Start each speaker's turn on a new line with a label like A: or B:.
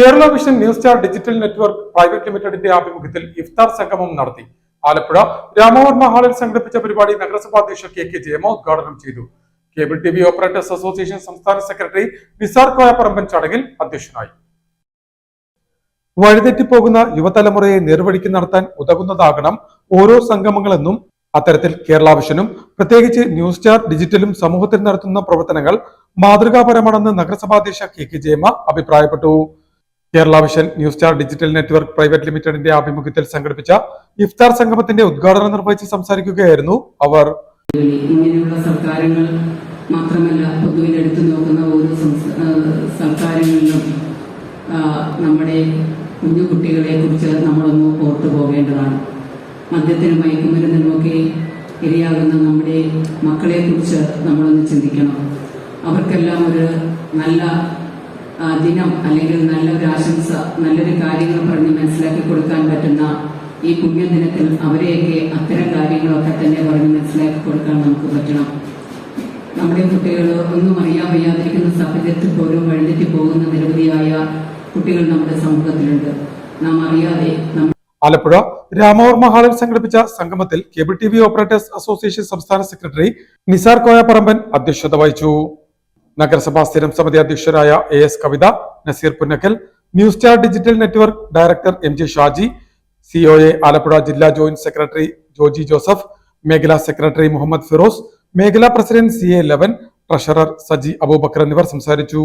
A: Kerala vision news star digital network private ലിമിറ്റഡിന്റെ ആഭിമുഖ്യത്തിൽ ഇഫ്താർ സംഗമം നടത്തി. ആലപ്പുഴ രാമവർമ്മ ഹാളിൽ സംഘടിപ്പിച്ച പരിപാടി നഗരസഭാ അധ്യക്ഷ കെ കെ ജയമോ ഉദ്ഘാടനം ചെയ്തു. Cable T V operators association സംസ്ഥാന സെക്രട്ടറി നിസാർ കോയപ്പറമ്പൻ ചടങ്ങിൽ അധ്യക്ഷനായി. വഴിതെറ്റിപ്പോകുന്ന യുവതലമുറയെ നേർവഴിക്ക് നടത്താൻ ഉതകുന്നതാകണം ഓരോ സംഗമങ്ങളെന്നും അത്തരത്തിൽ കേരള വിഷനും പ്രത്യേകിച്ച് ന്യൂസ് സ്റ്റാർ ഡിജിറ്റലും സമൂഹത്തിൽ നടത്തുന്ന പ്രവർത്തനങ്ങൾ മാതൃകാപരമാണെന്ന് നഗരസഭാധ്യക്ഷ കെ കെ ജയമ അഭിപ്രായപ്പെട്ടു. Kerala vision news star digital network private ലിമിറ്റഡിന്റെ ആഭിമുഖ്യത്തിൽ സംഘടിപ്പിച്ച ഇഫ്താർ സംഗമത്തിന്റെ ഉദ്ഘാടനം നിർവഹിച്ച് സംസാരിക്കുകയായിരുന്നു അവർ.
B: ഇങ്ങനെയുള്ള സർക്കാരുകൾ മാത്രമല്ല പൊതുവിൽ എടുത്തു നോക്കുന്ന ഓരോ സർക്കാരുകളിലും നമ്മുടെ കുഞ്ഞു കുട്ടികളെ കുറിച്ച് നമ്മളൊന്ന് ഓർത്തു പോകേണ്ടതാണ്. മദ്യത്തിനും മയക്കുമരുന്നിനുമൊക്കെ ഇരയാകുന്ന നമ്മുടെ മക്കളെ കുറിച്ച് നമ്മളൊന്ന് ചിന്തിക്കണം. അവർക്കെല്ലാം ഒരു നല്ല ദിനം അല്ലെങ്കിൽ നല്ലൊരു ആശംസ നല്ലൊരു കാര്യങ്ങൾ പറഞ്ഞ് മനസ്സിലാക്കി കൊടുക്കാൻ പറ്റുന്ന ഈ പുണ്യദിനത്തിൽ അവരെയൊക്കെ അത്തരം കാര്യങ്ങളൊക്കെ തന്നെ പറഞ്ഞ് മനസ്സിലാക്കി കൊടുക്കാൻ നമുക്ക് പറ്റണം. നമ്മുടെ കുട്ടികൾ ഒന്നും അറിയാൻ വയ്യാതിരിക്കുന്ന സാഹചര്യത്തിൽ പോലും വഴിതെറ്റി പോകുന്ന നിരവധിയായ കുട്ടികൾ നമ്മുടെ സമൂഹത്തിലുണ്ട്. നാം അറിയാതെ
A: ആലപ്പുഴ രാമവർമ്മ ഹാളിൽ സംഘടിപ്പിച്ച സംഗമത്തിൽ cable T V operators association സംസ്ഥാന സെക്രട്ടറി നിസാർ പറമ്പൻ അധ്യക്ഷത വഹിച്ചു. നഗരസഭാ സ്ഥിരം സമിതി അധ്യക്ഷരായ A S Kavitha Nazeer Punnakkal new star digital network director M J Shaji COA Alappuzha ജില്ലാ ജോയിന്റ് സെക്രട്ടറി ജോജി ജോസഫ് മേഖലാ സെക്രട്ടറി മുഹമ്മദ് ഫിറോസ് മേഖലാ president C A eleven treasurer Saji Abubakar എന്നിവർ സംസാരിച്ചു.